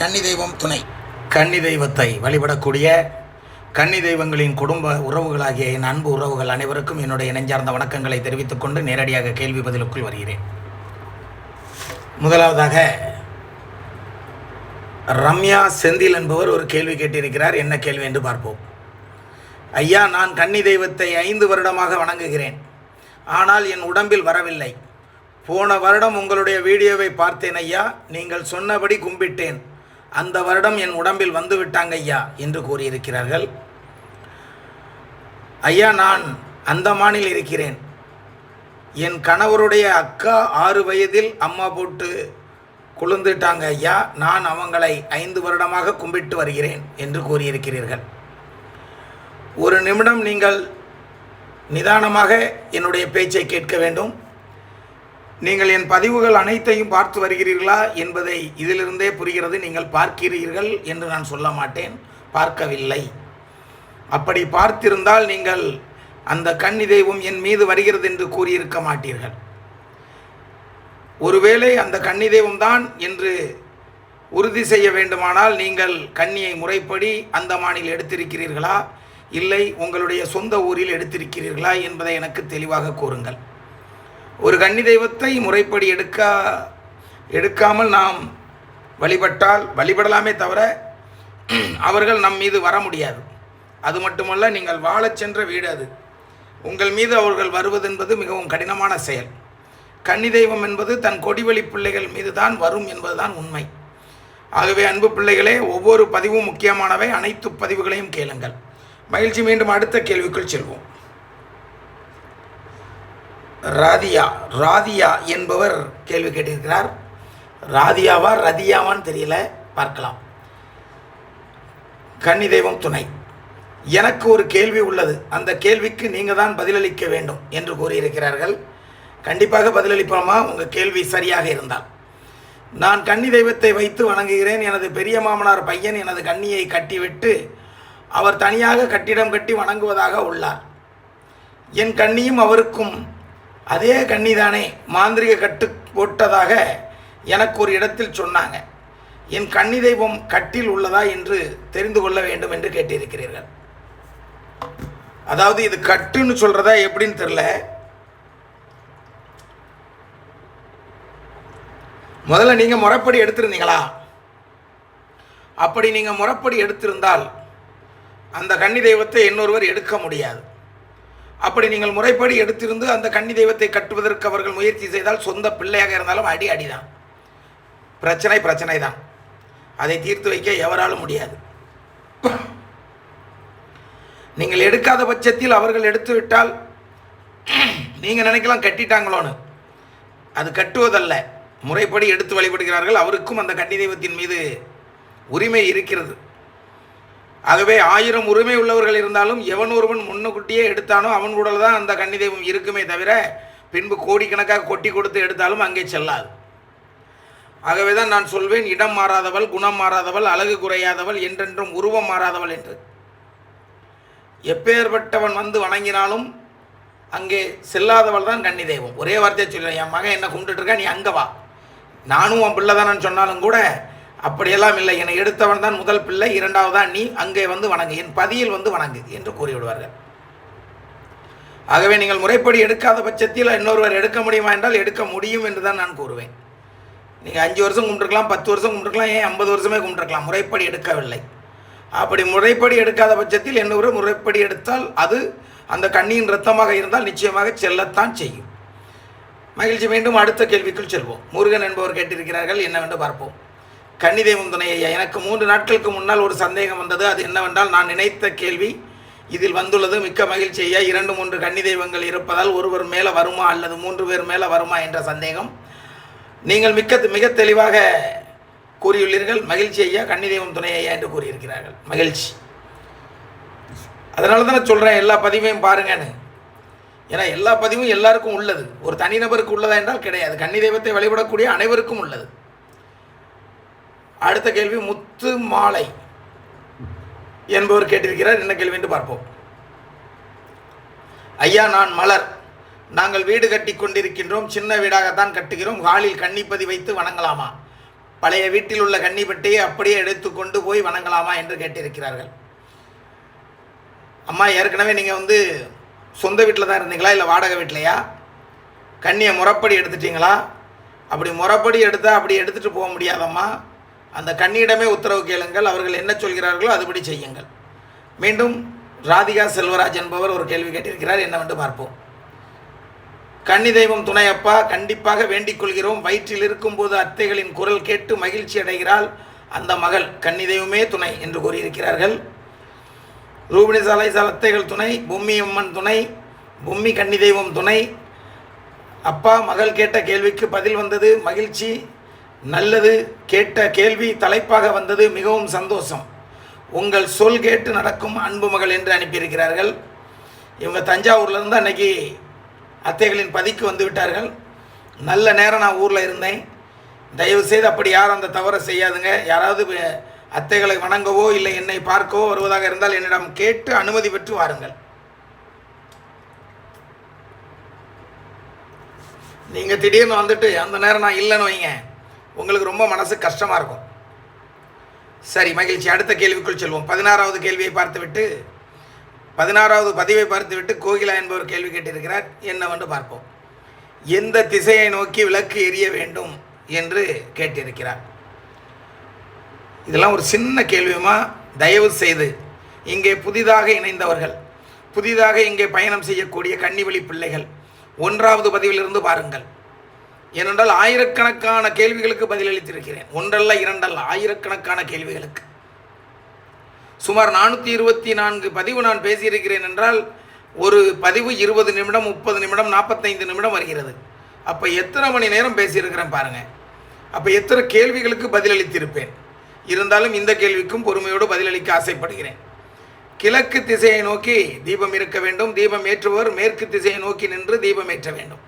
கன்னி தெய்வம் துணை. கன்னி தெய்வத்தை வழிபடக்கூடிய கன்னி தெய்வங்களின் குடும்ப உறவுகளாகிய என் அன்பு உறவுகள் அனைவருக்கும் என்னுடைய நெஞ்சார்ந்த வணக்கங்களை தெரிவித்துக் கொண்டு நேரடியாக கேள்வி பதிலுக்குள் வருகிறேன். முதலாவதாக ரம்யா செந்தில் என்பவர் ஒரு கேள்வி கேட்டிருக்கிறார். என்ன கேள்வி என்று பார்ப்போம். ஐயா நான் கன்னி தெய்வத்தை ஐந்து வருடமாக வணங்குகிறேன். ஆனால் என் உடம்பில் வரவில்லை. போன வருடம் உங்களுடைய வீடியோவை பார்த்தேன் ஐயா. நீங்கள் சொன்னபடி கும்பிட்டேன். அந்த வருடம் என் உடம்பில் வந்து விட்டாங்க ஐயா என்று கூறியிருக்கிறார்கள். ஐயா நான் அந்தமானில் இருக்கிறேன். என் கணவருடைய அக்கா ஆறு வயதில் அம்மா போட்டு குளிர்ந்துட்டாங்க ஐயா. நான் அவங்களை ஐந்து வருடமாக கும்பிட்டு வருகிறேன் என்று கூறியிருக்கிறீர்கள். ஒரு நிமிடம் நீங்கள் நிதானமாக என்னுடைய பேச்சை கேட்க வேண்டும். நீங்கள் என் பதிவுகள் அனைத்தையும் பார்த்து வருகிறீர்களா என்பதை இதிலிருந்தே புரிகிறது. நீங்கள் பார்க்கிறீர்கள் என்று நான் சொல்ல மாட்டேன். பார்க்கவில்லை. அப்படி பார்த்திருந்தால் நீங்கள் அந்த கண்ணி தெய்வம் என் மீது வருகிறது என்று கூறியிருக்க மாட்டீர்கள். ஒருவேளை அந்த கன்னி தெய்வம்தான் என்று உறுதி செய்ய வேண்டுமானால் நீங்கள் கன்னியை முறைப்படி அந்தமானில் எடுத்திருக்கிறீர்களா? இல்லை உங்களுடைய சொந்த ஊரில் எடுத்திருக்கிறீர்களா என்பதை எனக்கு தெளிவாக கூறுங்கள். ஒரு கன்னி தெய்வத்தை முறைப்படி எடுக்க எடுக்காமல் நாம் வழிபட்டால் வழிபடலாமே தவிர அவர்கள் நம் மீது வர முடியாது. அது மட்டுமல்ல நீங்கள் வாழச் சென்ற வீடு அது. உங்கள் மீது அவர்கள் வருவதென்பது மிகவும் கடினமான செயல். கன்னி தெய்வம் என்பது தன் கொடிவழி பிள்ளைகள் மீது தான் வரும் என்பதுதான் உண்மை. ஆகவே அன்பு பிள்ளைகளே ஒவ்வொரு பதிவும் முக்கியமானவை. அனைத்து பதிவுகளையும் கேளுங்கள். மகிழ்ச்சி. மீண்டும் அடுத்த கேள்விக்குள் செல்வோம். ராதியா ராதியா என்பவர் கேள்வி கேட்டிருக்கிறார். ராதியாவா ரதியாவான்னு தெரியல. பார்க்கலாம். கன்னி தெய்வம் துணை. எனக்கு ஒரு கேள்வி உள்ளது. அந்த கேள்விக்கு நீங்கள் தான் பதிலளிக்க வேண்டும் என்று கூறியிருக்கிறார்கள். கண்டிப்பாக பதிலளிப்போமா? உங்கள் கேள்வி சரியாக இருந்தால். நான் கன்னி தெய்வத்தை வைத்து வணங்குகிறேன். எனது பெரிய மாமனார் பையன் எனது கண்ணியை கட்டிவிட்டு அவர் தனியாக கட்டிடம் கட்டி வணங்குவதாக உள்ளார். என் கண்ணியும் அவருக்கும் அதே கன்னிதானே மாந்திரிக கட்டு போட்டதாக எனக்கு ஒரு இடத்தில் சொன்னாங்க. என் கன்னி தெய்வம் கட்டில் உள்ளதா என்று தெரிந்து கொள்ள வேண்டும் என்று கேட்டிருக்கிறீர்கள். அதாவது இது கட்டுன்னு சொல்கிறதா எப்படின்னு தெரில முதல்ல நீங்கள் முறைப்படி எடுத்திருந்தீங்களா? அப்படி நீங்கள் முறைப்படி எடுத்திருந்தால் அந்த கன்னி தெய்வத்தை இன்னொருவர் எடுக்க முடியாது. அப்படி நீங்கள் முறைப்படி எடுத்திருந்து அந்த கன்னி தெய்வத்தை கட்டுவதற்கு அவர்கள் முயற்சி செய்தால் சொந்த பிள்ளையாக இருந்தாலும் அடி அடிதான். பிரச்சனை பிரச்சனை தான் அதை தீர்த்து வைக்க எவராலும் முடியாது. நீங்கள் எடுக்காத பட்சத்தில் அவர்கள் எடுத்து விட்டால் நீங்கள் நினைக்கலாம் கட்டிட்டாங்களோன்னு. அது கட்டுவதல்ல. முறைப்படி எடுத்து வழிபடுகிறார்கள். அவருக்கும் அந்த கன்னி தெய்வத்தின் மீது உரிமை இருக்கிறது. ஆகவே ஆயிரம் உரிமை உள்ளவர்கள் இருந்தாலும் எவன் ஒருவன் முன்னுக்குட்டியே எடுத்தானோ அவன் கூட தான் அந்த கன்னி தெய்வம் இருக்குமே தவிர பின்பு கோடிக்கணக்காக கொட்டி கொடுத்து எடுத்தாலும் அங்கே செல்லாது. ஆகவே தான் நான் சொல்வேன் இடம் மாறாதவள் குணம் மாறாதவள் அழகு குறையாதவள் என்றென்றும் உருவம் மாறாதவள் என்று. எப்பேற்பட்டவன் வந்து வணங்கினாலும் அங்கே செல்லாதவள் தான் கன்னி தெய்வம். ஒரே வார்த்தையை சொல்லுவேன் என் மகன் என்ன கும்பிட்டுட்டு இருக்கா நீ அங்கே வா. நானும் உன் பிள்ளை தானே சொன்னாலும் கூட அப்படியெல்லாம் இல்லை. என்னை எடுத்தவன் தான் முதல் பிள்ளை இரண்டாவதான் நீ அங்கே வந்து வணங்கு என் பதியில் வந்து வணங்கு என்று கூறிவிடுவார்கள். ஆகவே நீங்கள் முறைப்படி எடுக்காத பட்சத்தில் இன்னொருவர் எடுக்க முடியுமா என்றால் எடுக்க முடியும் என்று தான் நான் கூறுவேன். நீங்கள் அஞ்சு வருஷம் கும்பிட்டுருக்கலாம் பத்து வருஷம் கும்பிட்டுருக்கலாம் ஏன் ஐம்பது வருஷமே கும்பிட்டுருக்கலாம்? முறைப்படி எடுக்கவில்லை. அப்படி முறைப்படி எடுக்காத பட்சத்தில் இன்னொரு முறைப்படி எடுத்தால் அது அந்த கண்ணியின் ரத்தமாக இருந்தால் நிச்சயமாக செல்லத்தான் செய்யும். மகிழ்ச்சி. மீண்டும் அடுத்த கேள்விக்குள் செல்வோம். முருகன் என்பவர் கேட்டிருக்கிறார்கள். என்னவென்று பார்ப்போம். கன்னி தெய்வம் துணை ஐயா எனக்கு மூன்று நாட்களுக்கு முன்னால் ஒரு சந்தேகம் வந்தது. அது என்னவென்றால் நான் நினைத்த கேள்வி இதில் வந்துள்ளது. மிக்க மகிழ்ச்சி ஐயா. இரண்டு மூன்று கன்னி தெய்வங்கள் இருப்பதால் ஒருவர் மேலே வருமா அல்லது மூன்று பேர் மேலே வருமா என்ற சந்தேகம். நீங்கள் மிக்க மிக தெளிவாக கூறியுள்ளீர்கள். மகிழ்ச்சி ஐயா கன்னி தெய்வம் துணை ஐயா என்று கூறியிருக்கிறார்கள். மகிழ்ச்சி. அதனால தான் சொல்கிறேன் எல்லா பதிவையும் பாருங்கன்னு. ஏன்னா எல்லா பதிவும் எல்லாருக்கும் உள்ளது. ஒரு தனிநபருக்கு உள்ளதா என்றால் கிடையாது. கன்னி தெய்வத்தை வழிபடக்கூடிய அனைவருக்கும் உள்ளது. அடுத்த கேள்வி முத்து மாலை என்பவர் கேட்டிருக்கிறார். என்ன கேள்வி என்று பார்ப்போம். ஐயா நான் மலர். நாங்கள் வீடு கட்டி கொண்டிருக்கின்றோம். சின்ன வீடாகத்தான் கட்டுகிறோம். ஹாலில் கன்னிப்பதி வைத்து வணங்கலாமா? பழைய வீட்டில் உள்ள கன்னிப்பட்டியை அப்படியே எடுத்து கொண்டு போய் வணங்கலாமா என்று கேட்டிருக்கிறார்கள். அம்மா ஏற்கனவே நீங்கள் வந்து சொந்த வீட்டில் தான் இருந்தீங்களா? இல்லை வாடகை வீட்லையா? கண்ணியை முறப்படி எடுத்துட்டீங்களா? அப்படி முறப்படி எடுத்தால் அப்படி எடுத்துகிட்டு போக முடியாதம்மா. அந்த கண்ணியிடமே உத்தரவு கேளுங்கள். அவர்கள் என்ன சொல்கிறார்களோ அதுபடி செய்யுங்கள். மீண்டும் ராதிகா செல்வராஜ் என்பவர் ஒரு கேள்வி கேட்டிருக்கிறார். என்னவென்று பார்ப்போம். கன்னி தெய்வம் துணையப்பா கண்டிப்பாக வேண்டிக் கொள்கிறோம். வயிற்றில் இருக்கும்போது அத்தைகளின் குரல் கேட்டு மகிழ்ச்சி அடைகிறாள் அந்த மகள். கன்னி தெய்வமே துணை என்று கூறியிருக்கிறார்கள். ரூபிணி சாலை அத்தைகள் துணை பொம்மி அம்மன் துணை பொம்மி கன்னி தெய்வம் துணை. அப்பா மகள் கேட்ட கேள்விக்கு பதில் வந்தது மகிழ்ச்சி. நல்லது கேட்ட கேள்வி தலைப்பாக வந்தது மிகவும் சந்தோஷம். உங்கள் சொல் கேட்டு நடக்கும் அன்பு மகள் என்று அனுப்பியிருக்கிறார்கள். இவங்க தஞ்சாவூர்லேருந்து அன்னைக்கு அத்தைகளின் பதிக்கு வந்து விட்டார்கள். நல்ல நேரம் நான் ஊரில் இருந்தேன். தயவு செய்து அப்படி யாரும் அந்த தவறை செய்யாதுங்க. யாராவது அத்தைகளை வணங்கவோ இல்லை என்னை பார்க்கவோ வருவதாக இருந்தால் என்னிடம் கேட்டு அனுமதி பெற்று வாருங்கள். நீங்கள் திடீர்னு வந்துட்டு அந்த நேரம் நான் இல்லைன்னு வைங்க. உங்களுக்கு ரொம்ப மனசு கஷ்டமாக இருக்கும். சரி மகிழ்ச்சி. அடுத்த கேள்விக்குள் செல்வோம். பதினாறாவது கேள்வியை பார்த்துவிட்டு பதினாறாவது பதிவை பார்த்துவிட்டு கோகிலா என்பவர் கேள்வி கேட்டிருக்கிறார். என்னவென்று பார்ப்போம். எந்த திசையை நோக்கி விளக்கு எரிய வேண்டும் என்று கேட்டிருக்கிறார். இதெல்லாம் ஒரு சின்ன கேள்வியுமா? தயவு செய்து. இங்கே புதிதாக இணைந்தவர்கள் புதிதாக இங்கே பயணம் செய்யக்கூடிய கன்னிவழி பிள்ளைகள் ஒன்றாவது பதிவிலிருந்து பாருங்கள். ஏனென்றால் ஆயிரக்கணக்கான கேள்விகளுக்கு பதிலளித்திருக்கிறேன். ஒன்றல்ல இரண்டல்ல ஆயிரக்கணக்கான கேள்விகளுக்கு. சுமார் நானூற்றி இருபத்தி நான்கு பதிவு நான் பேசியிருக்கிறேன் என்றால் ஒரு பதிவு இருபது நிமிடம் முப்பது நிமிடம் நாற்பத்தைந்து நிமிடம் வருகிறது. அப்போ எத்தனை மணி நேரம் பேசியிருக்கிறேன் பாருங்கள் அப்போ எத்தனை கேள்விகளுக்கு பதிலளித்திருப்பேன். இருந்தாலும் இந்த கேள்விக்கும் பொறுமையோடு பதிலளிக்க ஆசைப்படுகிறேன். கிழக்கு திசையை நோக்கி தீபம் இருக்க வேண்டும். தீபம் ஏற்றுபவர் மேற்கு திசையை நோக்கி நின்று தீபம் ஏற்ற வேண்டும்.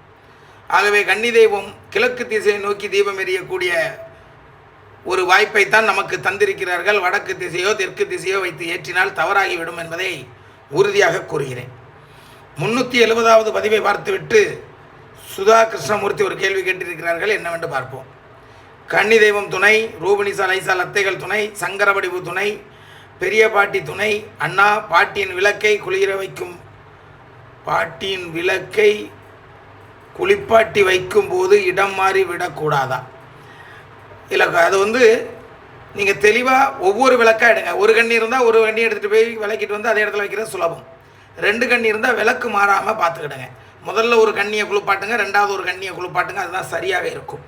ஆகவே கன்னி தெய்வம் கிழக்கு திசையை நோக்கி தீபம் எரியக்கூடிய ஒரு வாய்ப்பைத்தான் நமக்கு தந்திருக்கிறார்கள். வடக்கு திசையோ தெற்கு திசையோ வைத்து ஏற்றினால் தவறாகிவிடும் என்பதை உறுதியாக கூறுகிறேன். முன்னூற்றி எழுபதாவது பதிவை பார்த்துவிட்டு சுதா கிருஷ்ணமூர்த்தி ஒரு கேள்வி கேட்டிருக்கிறார்கள். என்னவென்று பார்ப்போம். கன்னி தெய்வம் துணை ரூபிணி சாலைசால் அத்தைகள் துணை சங்கரவடிவு துணை பெரிய பாட்டி துணை அண்ணா பாட்டியின் விளக்கை குளிர வைக்கும் பாட்டியின் விளக்கை குளிப்பாட்டி வைக்கும்போது இடம் மாறி விடக்கூடாதா? இல்லை அது வந்து நீங்கள் தெளிவாக ஒவ்வொரு விளக்காக எடுங்க. ஒரு கண்ணி இருந்தால் ஒரு கண்ணி எடுத்துகிட்டு போய் விளக்கிட்டு வந்து அதே இடத்துல வைக்கிறது சுலபம். ரெண்டு கண்ணி இருந்தால் விளக்கு மாறாமல் பார்த்துக்கிடுங்க. முதல்ல ஒரு கண்ணியை குளிப்பாட்டுங்க ரெண்டாவது ஒரு கண்ணியை குளிப்பாட்டுங்க அதுதான் சரியாக இருக்கும்.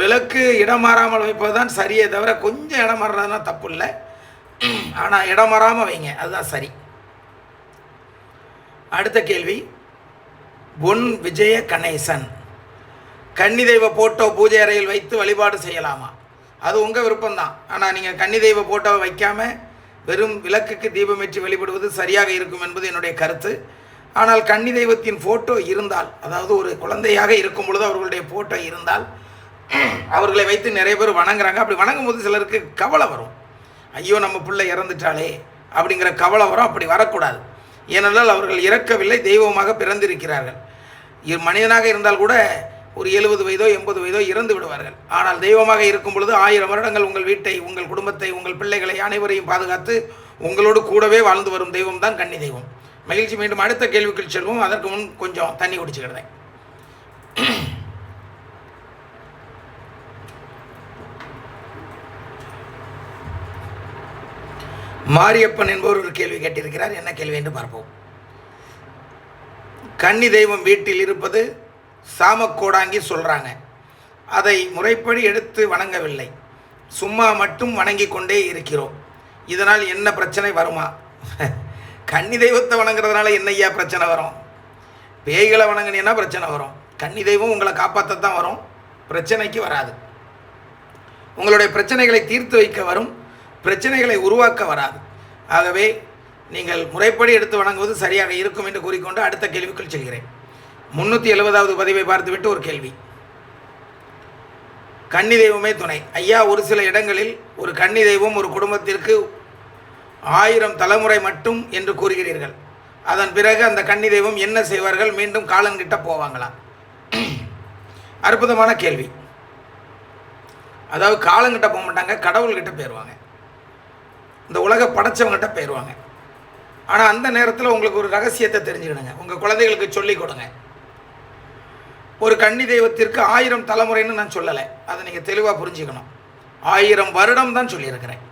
விளக்கு இடம் மாறாமல் வைப்பது தான் சரியே தவிர கொஞ்சம் இடம் மாறுறதுனா தப்பு இல்லை ஆனால் இடம் மாறாமல் வைங்க அதுதான் சரி. அடுத்த கேள்வி. பொன் விஜய கணேசன் கன்னி தெய்வ போட்டோ பூஜை அறையில் வைத்து வழிபாடு செய்யலாமா? அது உங்கள் விருப்பம்தான். ஆனால் நீங்கள் கன்னி தெய்வ போட்டோவை வைக்காமல் வெறும் விளக்குக்கு தீபமேற்றி வழிபடுவது சரியாக இருக்கும் என்பது என்னுடைய கருத்து. ஆனால் கன்னி தெய்வத்தின் ஃபோட்டோ இருந்தால் அதாவது ஒரு குழந்தையாக இருக்கும் பொழுது அவர்களுடைய ஃபோட்டோ இருந்தால் அவர்களை வைத்து நிறைய பேர் வணங்குறாங்க. அப்படி வணங்கும் போது சிலருக்கு கவலை வரும். ஐயோ நம்ம பிள்ளை இறந்துட்டாலே அப்படிங்கிற கவலை வரும். அப்படி வரக்கூடாது. ஏனென்றால் அவர்கள் இறக்கவில்லை தெய்வமாக பிறந்திருக்கிறார்கள். மனிதனாக இருந்தால் கூட ஒரு எழுபது வயதோ எண்பது வயதோ இறந்து விடுவார்கள். ஆனால் தெய்வமாக இருக்கும் பொழுது ஆயிரம் வருடங்கள் உங்கள் வீட்டை உங்கள் குடும்பத்தை உங்கள் பிள்ளைகளை அனைவரையும் பாதுகாத்து உங்களோடு கூடவே வாழ்ந்து வரும் தெய்வம் தான் கன்னி தெய்வம். மகிழ்ச்சி மீண்டும் அடுத்த கேள்விக்குள் செல்வோம். அதற்கு முன் கொஞ்சம் தண்ணி குடிச்சுக்கிடுறேன். மாரியப்பன் என்பவர் ஒரு கேள்வி கேட்டிருக்கிறார். என்ன கேள்வி என்று பார்ப்போம். கன்னி தெய்வம் வீட்டில் இருப்பது சாமக்கோடாங்கி சொல்கிறாங்க அதை முறைப்படி எடுத்து வணங்கவில்லை. சும்மா மட்டும் வணங்கி கொண்டே இருக்கிறோம். இதனால் என்ன பிரச்சனை வருமா? கன்னி தெய்வத்தை வணங்குறதுனால என்னய்யா பிரச்சனை வரும்? பேய்களை வணங்கினீங்கன்னா பிரச்சனை வரும். கன்னி தெய்வம் உங்களை காப்பாற்றத்தான் வரும். பிரச்சனைக்கு வராது. உங்களுடைய பிரச்சனைகளை தீர்த்து வைக்க வரும். பிரச்சனைகளை உருவாக்க வராது. ஆகவே நீங்கள் முறைப்படி எடுத்து வணங்குவது சரியாக இருக்கும் என்று கூறிக்கொண்டு அடுத்த கேள்விக்குள் செல்கிறேன். முன்னூற்றி எழுபதாவது பதிவை பார்த்துவிட்டு ஒரு கேள்வி. கன்னி தெய்வமே துணை. ஐயா ஒரு சில இடங்களில் ஒரு கன்னி தெய்வம் ஒரு குடும்பத்திற்கு ஆயிரம் தலைமுறை மட்டும் என்று கூறுகிறீர்கள். அதன் பிறகு அந்த கன்னி தெய்வம் என்ன செய்வார்கள்? மீண்டும் காலன்கிட்ட போவாங்களா அற்புதமான கேள்வி. அதாவது காலங்கிட்ட போக மாட்டாங்க கடவுள்கிட்ட போயிடுவாங்க இந்த உலக படைச்சவங்ககிட்ட போயிடுவாங்க ஆனால் அந்த நேரத்தில் உங்களுக்கு ஒரு ரகசியத்தை தெரிஞ்சுக்கிடுங்க உங்கள் குழந்தைகளுக்கு சொல்லிக் கொடுங்க. ஒரு கன்னி தெய்வத்திற்கு ஆயிரம் தலைமுறைன்னு நான் சொல்லலை. அதை நீங்கள் தெளிவாக புரிஞ்சுக்கணும். ஆயிரம் வருடம் தான் சொல்லியிருக்கிறேன்.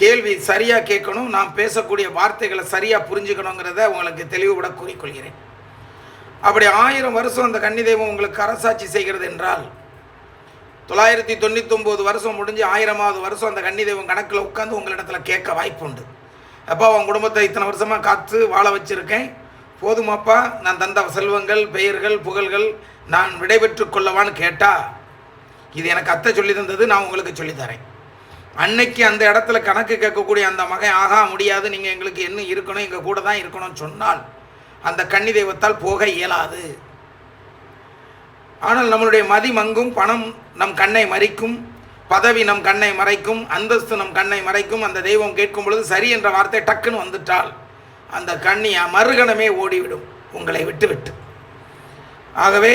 கேள்வி சரியாக கேட்கணும். நான் பேசக்கூடிய வார்த்தைகளை சரியாக புரிஞ்சுக்கணுங்கிறத உங்களுக்கு தெளிவுபட கூறிக்கொள்கிறேன் அப்படி ஆயிரம் வருஷம் அந்த கன்னி தெய்வம் உங்களுக்கு அரசாட்சி செய்கிறது என்றால் தொள்ளாயிரத்தி தொண்ணூத்தொம்பது வருஷம் முடிஞ்சு ஆயிரமாவது வருஷம் அந்த கன்னி தெய்வம் கணக்கில் உட்காந்து உங்களிடத்துல கேட்க வாய்ப்பு உண்டு அப்பா உன் குடும்பத்தை இத்தனை வருஷமாக காத்து வாழ வச்சுருக்கேன். போதுமாப்பா நான் தந்த செல்வங்கள் பெயர்கள் புகழ்கள் நான் விடைபெற்று கொள்ளவான்னு கேட்டால் இது எனக்கு அத்தை சொல்லி தந்தது நான் உங்களுக்கு சொல்லித்தரேன் அன்னைக்கு அந்த இடத்துல கணக்கு கேட்கக்கூடிய அந்த மகன் ஆகா முடியாது நீங்கள் எங்களுக்கு என்ன இருக்கணும் எங்கள் கூட தான் இருக்கணும்னு சொன்னால் அந்த கன்னி தெய்வத்தால் போக இயலாது. ஆனால் நம்மளுடைய மதி மங்கும் பணம் நம் கண்ணை மறைக்கும் பதவி நம் கண்ணை மறைக்கும் அந்தஸ்து நம் கண்ணை மறைக்கும் அந்த தெய்வம் கேட்கும் பொழுது சரி என்ற வார்த்தை டக்குன்னு வந்துட்டால் அந்த கண்ணி மறுகணமே ஓடிவிடும் உங்களை விட்டுவிட்டு. ஆகவே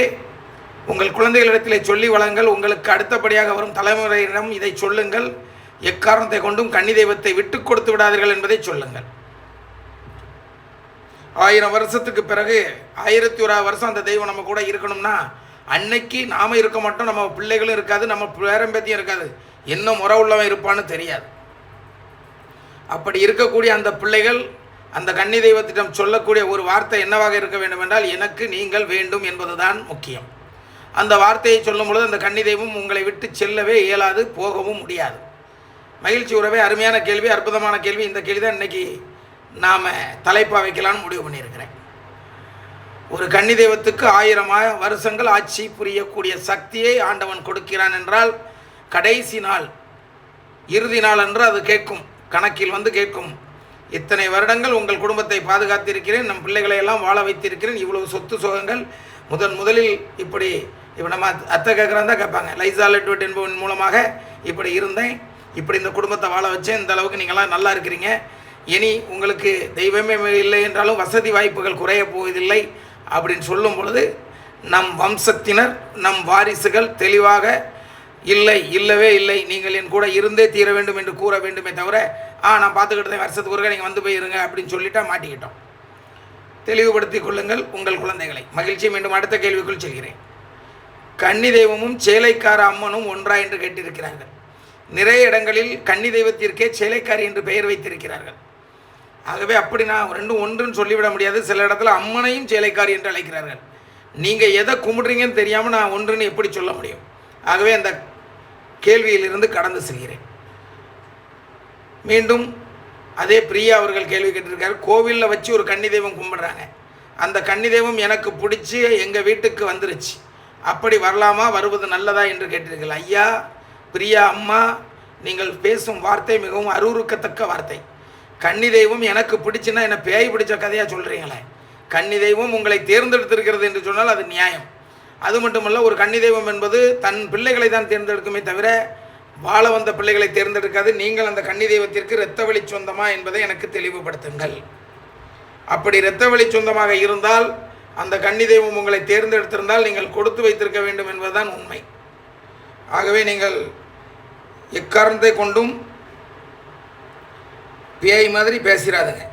உங்கள் குழந்தைகளிடத்திலே சொல்லி வளங்கள் உங்களுக்கு அடுத்தபடியாக வரும் தலைமுறையிடம் இதை சொல்லுங்கள். எக்காரணத்தை கொண்டும் கன்னி தெய்வத்தை விட்டு கொடுத்து விடாதீர்கள் என்பதை சொல்லுங்கள். ஆயிரம் வருஷத்துக்கு பிறகு ஆயிரத்தி ஒரு வருஷம் அந்த தெய்வம் நம்ம கூட இருக்கணும்னா அன்னைக்கு நாம் இருக்க மாட்டோம் நம்ம பிள்ளைகளும் இருக்காது நம்ம பேரம்பேத்தியும் இருக்காது. என்ன முறை உள்ளவன் இருப்பான்னு தெரியாது. அப்படி இருக்கக்கூடிய அந்த பிள்ளைகள் அந்த கன்னி தெய்வத்திடம் சொல்லக்கூடிய ஒரு வார்த்தை என்னவாக இருக்க வேண்டும் என்றால் எனக்கு நீங்கள் வேண்டும் என்பதுதான் முக்கியம். அந்த வார்த்தையை சொல்லும் பொழுது அந்த கன்னி தெய்வம் உங்களை விட்டு செல்லவே இயலாது போகவும் முடியாது. மகிழ்ச்சி உறவே அருமையான கேள்வி அற்புதமான கேள்வி. இந்த கேள்வி தான் இன்றைக்கி நாம் தலைப்பாக வைக்கலான்னு முடிவு பண்ணியிருக்கிறேன். ஒரு கன்னி தெய்வத்துக்கு ஆயிரம் வருஷங்கள் ஆட்சி புரியக்கூடிய சக்தியை ஆண்டவன் கொடுக்கிறான் என்றால் கடைசி நாள் இறுதி நாள் என்று அது கேட்கும் கணக்கில் வந்து கேட்கும். இத்தனை வருடங்கள் உங்கள் குடும்பத்தை பாதுகாத்திருக்கிறேன் நம் பிள்ளைகளை எல்லாம் வாழ வைத்திருக்கிறேன் இவ்வளவு சொத்து சுகங்கள் முதன் முதலில் இப்படி இப்போ நம்ம அத்தை கேட்குறான் தான் கேட்பாங்க லைசால் லெட்வெட் என்பவன் மூலமாக இப்படி இருந்தேன் இப்படி இந்த குடும்பத்தை வாழ வச்சேன் இந்த அளவுக்கு நீங்களாம் நல்லா இருக்கிறீங்க. இனி உங்களுக்கு தெய்வமே இல்லை என்றாலும் வசதி வாய்ப்புகள் குறைய போவதில்லை. அப்படின்னு சொல்லும் பொழுது நம் வம்சத்தினர் நம் வாரிசுகள் தெளிவாக இல்லை இல்லவே இல்லை நீங்கள் என் கூட இருந்தே தீர வேண்டும் என்று கூற வேண்டுமே தவிர ஆ நான் பார்த்துக்கிட்டேன் வருஷத்துக்கு ஒருக்க நீங்கள் வந்து போயிருங்க அப்படின்னு சொல்லிட்டா மாட்டிக்கிட்டோம். தெளிவுபடுத்தி கொள்ளுங்கள் உங்கள் குழந்தைகளை. மகிழ்ச்சி மீண்டும் அடுத்த கேள்விக்குள் செல்கிறேன். கன்னி தெய்வமும் சேலைக்கார அம்மனும் ஒன்றா என்று கேட்டிருக்கிறார்கள். நிறைய இடங்களில் கன்னி தெய்வத்திற்கே சேலைக்காரி என்று பெயர் வைத்திருக்கிறார்கள். ஆகவே அப்படி நான் ரெண்டும் ஒன்றுன்னு சொல்லிவிட முடியாது. சில இடத்துல அம்மனையும் சேலைக்காரி என்று அழைக்கிறார்கள். நீங்கள் எதை கும்பிடுறீங்கன்னு தெரியாமல் நான் ஒன்றுன்னு எப்படி சொல்ல முடியும்? ஆகவே அந்த கேள்வியிலிருந்து கடந்து செல்கிறேன். மீண்டும் அதே பிரியா அவர்கள் கேள்வி கேட்டிருக்காரு. கோவிலில் வச்சு ஒரு கன்னி தெய்வம் கும்பிடுறாங்க. அந்த கன்னி தெய்வம் எனக்கு பிடிச்சி எங்கள் வீட்டுக்கு வந்துருச்சு. அப்படி வரலாமா? வருவது நல்லதா? என்று கேட்டிருக்கீர்கள் ஐயா பிரியா அம்மா நீங்கள் பேசும் வார்த்தை மிகவும் அருவறுக்கத்தக்க வார்த்தை. கன்னி தெய்வம் எனக்கு பிடிச்சுன்னா என்ன பேய் பிடிச்ச கதையாக சொல்கிறீங்களே கன்னி தெய்வம் உங்களை தேர்ந்தெடுத்திருக்கிறது என்று சொன்னால் அது நியாயம். அது மட்டுமல்ல ஒரு கன்னி தெய்வம் என்பது தன் பிள்ளைகளை தான் தேர்ந்தெடுக்குமே தவிர வாழ வந்த பிள்ளைகளை தேர்ந்தெடுக்காது. நீங்கள் அந்த கன்னி தெய்வத்திற்கு இரத்த வழி சொந்தமா என்பதை எனக்கு தெளிவுபடுத்துங்கள். அப்படி இரத்த வழி சொந்தமாக இருந்தால் அந்த கன்னி தெய்வம் உங்களை தேர்ந்தெடுத்திருந்தால் நீங்கள் கொடுத்து வைத்திருக்க வேண்டும் என்பதுதான் உண்மை. ஆகவே நீங்கள் எக்காரணத்தை கொண்டும் பேய் மாதிரி பேசிடாதுங்க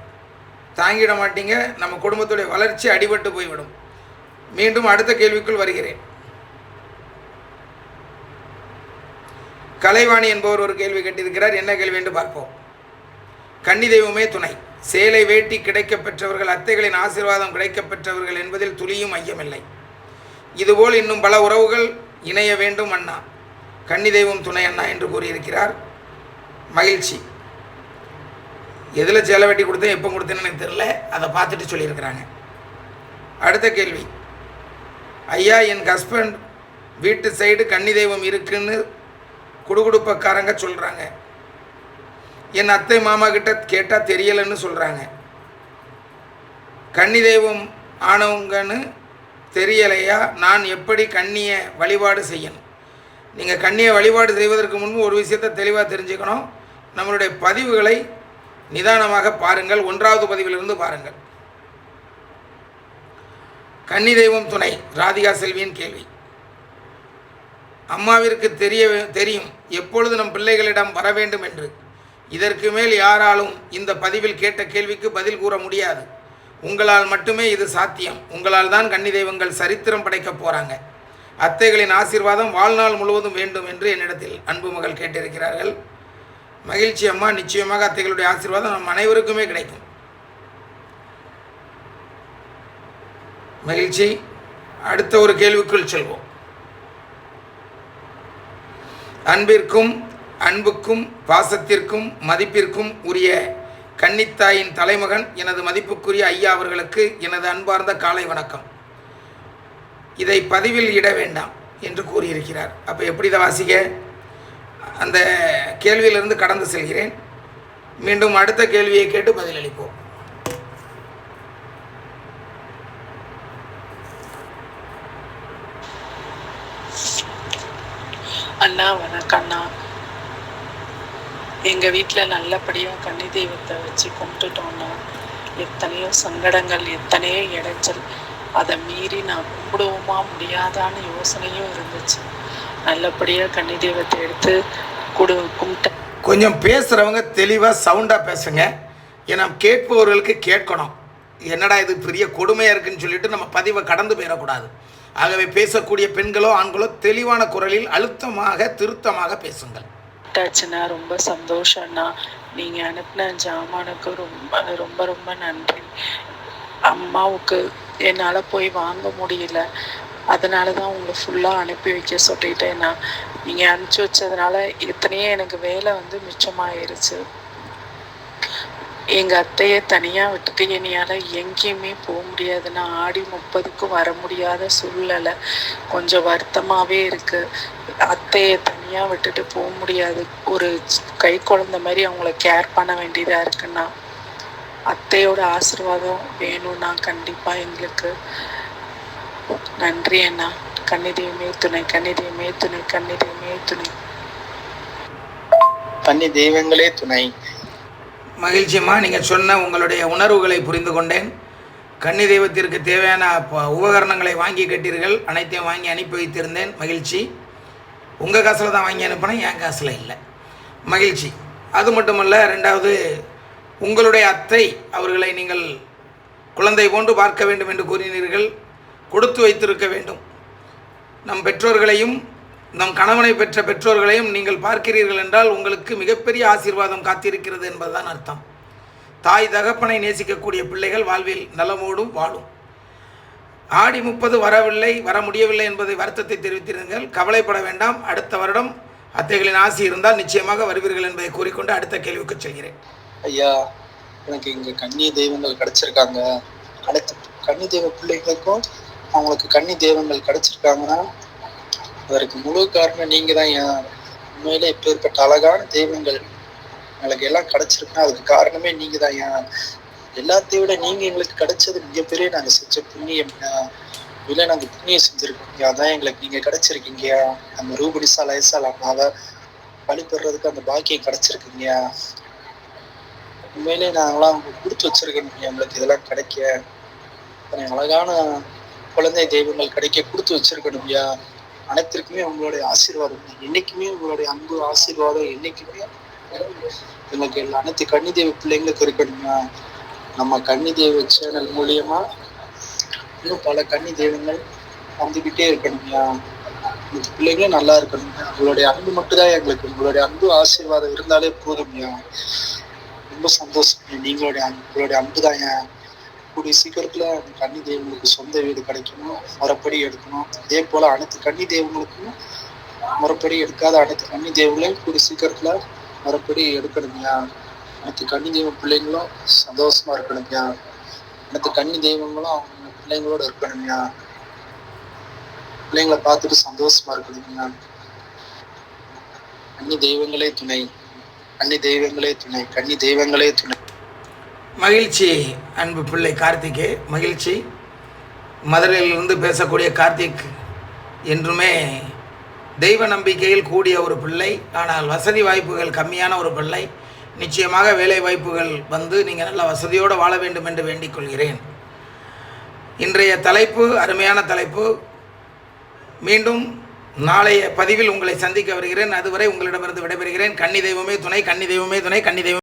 தாங்கிட மாட்டீங்க நம்ம குடும்பத்துடைய வளர்ச்சி அடிபட்டு போய்விடும். மீண்டும் அடுத்த கேள்விக்குள் வருகிறேன். கலைவாணி என்பவர் ஒரு கேள்வி கேட்டிருக்கிறார் என்ன கேள்வி என்று பார்ப்போம். கன்னி தெய்வமே துணை. சேலை வேட்டி கிடைக்கப் பெற்றவர்கள் அத்தைகளின் ஆசீர்வாதம் கிடைக்கப் பெற்றவர்கள் என்பதில் துளியும் ஐயமில்லை. இதுபோல் இன்னும் பல உறவுகள் இணைய வேண்டும் அண்ணா. கன்னி தெய்வம் துணை அண்ணா என்று கூறியிருக்கிறார். மகிழ்ச்சி. எதில் சேலை வெட்டி கொடுத்தேன் எப்போ கொடுத்தேன்னு எனக்கு தெரில அதை பார்த்துட்டு சொல்லியிருக்கிறாங்க. அடுத்த கேள்வி. ஐயா என் ஹஸ்பண்ட் வீட்டு சைடு கன்னி தெய்வம் இருக்குன்னு குடுகுடுப்பக்காரங்க சொல்கிறாங்க என் அத்தை மாமா கிட்ட கேட்டால் தெரியலைன்னு சொல்கிறாங்க கன்னி தெய்வம் ஆனவங்கன்னு தெரியலையா? நான் எப்படி கண்ணியை வழிபாடு செய்யணும்? நீங்கள் கண்ணியை வழிபாடு செய்வதற்கு முன்பு ஒரு விஷயத்தை தெளிவாக தெரிஞ்சுக்கணும். நம்மளுடைய பதிவுகளை நிதானமாக பாருங்கள் ஒன்றாவது பதிவிலிருந்து பாருங்கள். கன்னி தெய்வம் துணை ராதிகா செல்வியின் கேள்வி. அம்மாவிற்கு தெரிய தெரியும் எப்பொழுது நம் பிள்ளைகளிடம் வர வேண்டும் என்று. இதற்கு மேல் யாராலும் இந்த பதிவில் கேட்ட கேள்விக்கு பதில் கூற முடியாது. உங்களால் மட்டுமே இது சாத்தியம். உங்களால் தான் கன்னி தெய்வங்கள் சரித்திரம் படைக்கப் போகிறாங்க அத்தைகளின் ஆசீர்வாதம் வாழ்நாள் முழுவதும் வேண்டும் என்று என்னிடத்தில் அன்பு மகள் கேட்டிருக்கிறார்கள். மகிழ்ச்சி அம்மா நிச்சயமாக அத்தைகளுடைய ஆசீர்வாதம் நம் அனைவருக்குமே கிடைக்கும். மகிழ்ச்சி. அடுத்த ஒரு கேள்விக்குள் செல்வோம். அன்பிற்கும் அன்புக்கும் பாசத்திற்கும் மதிப்பிற்கும் உரிய கன்னித்தாயின் தலைமகன் எனது மதிப்புக்குரிய ஐயா அவர்களுக்கு எனது அன்பார்ந்த காலை வணக்கம். இதை பதிவில் இட வேண்டாம் என்று கூறியிருக்கிறார். அப்போ எப்படி இதை வாசிக்க? அந்த கேள்வியிலிருந்து கடந்து செல்கிறேன். மீண்டும் அடுத்த கேள்வியை கேட்டு பதிலளிப்போம். அண்ணா வணக்கம் அண்ணா. எங்கள் வீட்டில் நல்லபடியாக கன்னி தெய்வத்தை வச்சு கும்பிட்டுட்டோம்னா எத்தனையோ சங்கடங்கள் எத்தனையோ இடைச்சல் அதை மீறி நான் கும்பிடுவோமா முடியாதான்னு யோசனையும் இருந்துச்சு. நல்லபடியாக கன்னி தெய்வத்தை எடுத்து குடு கும்பிட்டேன் கொஞ்சம் பேசுகிறவங்க தெளிவாக சவுண்டாக பேசுங்க. ஏன்னா கேட்பவர்களுக்கு கேட்கணும். என்னடா இது பெரிய கொடுமையாக இருக்குன்னு சொல்லிட்டு நம்ம பதிவை கடந்து போயிடக்கூடாது. ஆகவே பேசக்கூடிய பெண்களோ ஆண்களோ தெளிவான குரலில் அழுத்தமாக திருத்தமாக பேசுங்கள். ஆச்சுன்னா ரொம்ப சந்தோஷம்ண்ணா நீங்கள் அனுப்பின ஜாமானுக்கு ரொம்ப ரொம்ப ரொம்ப நன்றி. அம்மாவுக்கு என்னால் போய் வாங்க முடியல. அதனால தான் உங்களை ஃபுல்லாக அனுப்பி வைக்க சொல்லிட்டேன்னா நீங்கள் அனுப்பிச்சி வச்சதுனால எத்தனையோ எனக்கு வேலை வந்து மிச்சமாயிருச்சு. எங்கள் அத்தையை தனியாக விட்டுட்டு என்னையால் எங்கேயுமே போக முடியாதுன்னா ஆடி முப்பதுக்கு வர முடியாத சூழ்நிலை. கொஞ்சம் வருத்தமாகவே இருக்குது அத்தையை தனியாக விட்டுட்டு போக முடியாது. ஒரு கை குழந்த மாதிரி அவங்கள கேர் பண்ண வேண்டியதாக இருக்குண்ணா அத்தையோட ஆசிர்வாதம் வேணும்னா கண்டிப்பாக எங்களுக்கு. நன்றி அண்ணா. கன்னிதெய்வமே துணை கன்னிதெய்வமே துணை கன்னிதெய்வமே துணை கன்னி தெய்வங்களே துணை. மகிழ்ச்சியம்மா நீங்கள் சொன்ன உங்களுடைய உணர்வுகளை புரிந்து கொண்டேன். கன்னி தெய்வத்திற்கு தேவையான உபகரணங்களை வாங்கி கட்டீர்கள் அனைத்தையும் வாங்கி அனுப்பி வைத்திருந்தேன். மகிழ்ச்சி. உங்கள் காசில் தான் வாங்கி அனுப்பினேன் என் காசில் இல்லை. மகிழ்ச்சி. அது மட்டுமல்ல ரெண்டாவது உங்களுடைய அத்தை அவர்களை நீங்கள் குழந்தை போன்று பார்க்க வேண்டும் என்று கூறினீர்கள். கொடுத்து வைத்திருக்க வேண்டும். நம் பெற்றோர்களையும் நம் கணவனை பெற்ற பெற்றோர்களையும் நீங்கள் பார்க்கிறீர்கள் என்றால் உங்களுக்கு மிகப்பெரிய ஆசீர்வாதம் காத்திருக்கிறது என்பதுதான் அர்த்தம். தாய் தகப்பனை நேசிக்கக்கூடிய பிள்ளைகள் வாழ்வில் நலமோடும் வாழும். ஆடி முப்பது வரவில்லை வர முடியவில்லை என்பதை வருத்தத்தை தெரிவித்திருங்கள். கவலைப்பட வேண்டாம். அடுத்த வருடம் அத்தைகளின் ஆசி இருந்தால் நிச்சயமாக வருவீர்கள் என்பதை கூறிக்கொண்டு அடுத்த கேள்விக்கு செல்கிறேன். ஐயா எனக்கு இங்கே கன்னி தெய்வங்கள் கிடைச்சிருக்காங்க. அனைத்து கன்னி தெய்வ பிள்ளைகளுக்கும் அவங்களுக்கு கன்னி தெய்வங்கள் கிடைச்சிருக்காங்கன்னா அதற்கு முழு காரணம் நீங்க தான் ஏன் உண்மையிலே இப்பேற்பட்ட அழகான தெய்வங்கள் எங்களுக்கு எல்லாம் கிடைச்சிருக்குன்னா அதுக்கு காரணமே நீங்க தான் ஏன் எல்லாத்தையும் விட நீங்க எங்களுக்கு கிடைச்சது மிகப்பெரிய நாங்க செஞ்ச புண்ணியம் இல்லை நாங்க புண்ணியம் செஞ்சிருக்கோம். அதான் எங்களுக்கு நீங்க கிடைச்சிருக்கீங்க. நம்ம ரூபடிசா லைசால் அம்மாவை வழிபடுறதுக்கு அந்த பாக்கியம் கிடைச்சிருக்குங்க. உண்மையிலே நாங்களாம் உங்களுக்கு கொடுத்து வச்சிருக்கோம். எங்களுக்கு இதெல்லாம் கிடைக்க. இத்தனை அழகான குழந்தை தெய்வங்கள் கிடைக்க கொடுத்து வச்சிருக்கணும்யா அனைத்திற்குமே உங்களுடைய ஆசீர்வாதம். என்னைக்குமே உங்களுடைய அன்பு ஆசீர்வாதம் என்னைக்குமே எங்களுக்கு எல்லா அனைத்து கன்னி தெய்வ பிள்ளைங்களுக்கு இருக்கணும்யா நம்ம கன்னி தெய்வ சேனல் மூலியமா இன்னும் பல கன்னி தெய்வங்கள் வந்துகிட்டே இருக்கணும்யா இந்த பிள்ளைங்களும் நல்லா இருக்கணும் உங்களுடைய அன்பு மட்டும்தான் எங்களுக்கு. உங்களுடைய அன்பு ஆசீர்வாதம் இருந்தாலே போதும்யா ரொம்ப சந்தோஷம் நீங்களுடைய அன்பு- உங்களுடைய அன்பு தான் ஏன் கூடிய சீக்கிரத்துல அந்த கன்னி தெய்வங்களுக்கு சொந்த வீடு கிடைக்கணும் முறைப்படி எடுக்கணும். அதே போல அனைத்து கன்னி தெய்வங்களுக்கும் முறைப்படி எடுக்காத அனைத்து கன்னி தெய்வங்களையும் கூடிய சீக்கிரத்துல முறைப்படி எடுக்கணும்யா அனைத்து கன்னி தெய்வ பிள்ளைங்களும் சந்தோஷமா இருக்கணுங்கய்யா. அனைத்து கன்னி தெய்வங்களும் அவங்க பிள்ளைங்களோட இருக்கணும்யா பிள்ளைங்களை பார்த்துட்டு சந்தோஷமா இருக்கணும்யா கன்னி தெய்வங்களே துணை. கன்னி தெய்வங்களே துணை. கன்னி தெய்வங்களே துணை. மகிழ்ச்சி அன்பு பிள்ளை கார்த்திகே மகிழ்ச்சி. மதுரையிலிருந்து பேசக்கூடிய கார்த்திக் என்றுமே தெய்வ நம்பிக்கையில் கூடிய ஒரு பிள்ளை. ஆனால் வசதி வாய்ப்புகள் கம்மியான ஒரு பிள்ளை. நிச்சயமாக வேலை வாய்ப்புகள் வந்து நீங்கள் நல்ல வசதியோடு வாழ வேண்டும் என்று வேண்டிக் கொள்கிறேன். இன்றைய தலைப்பு அருமையான தலைப்பு. மீண்டும் நாளைய பதிவில் உங்களை சந்திக்க வருகிறேன். அதுவரை உங்களிடமிருந்து விடைபெறுகிறேன். கன்னி தெய்வமே துணை கன்னி தெய்வமே துணை கன்னி தெய்வம்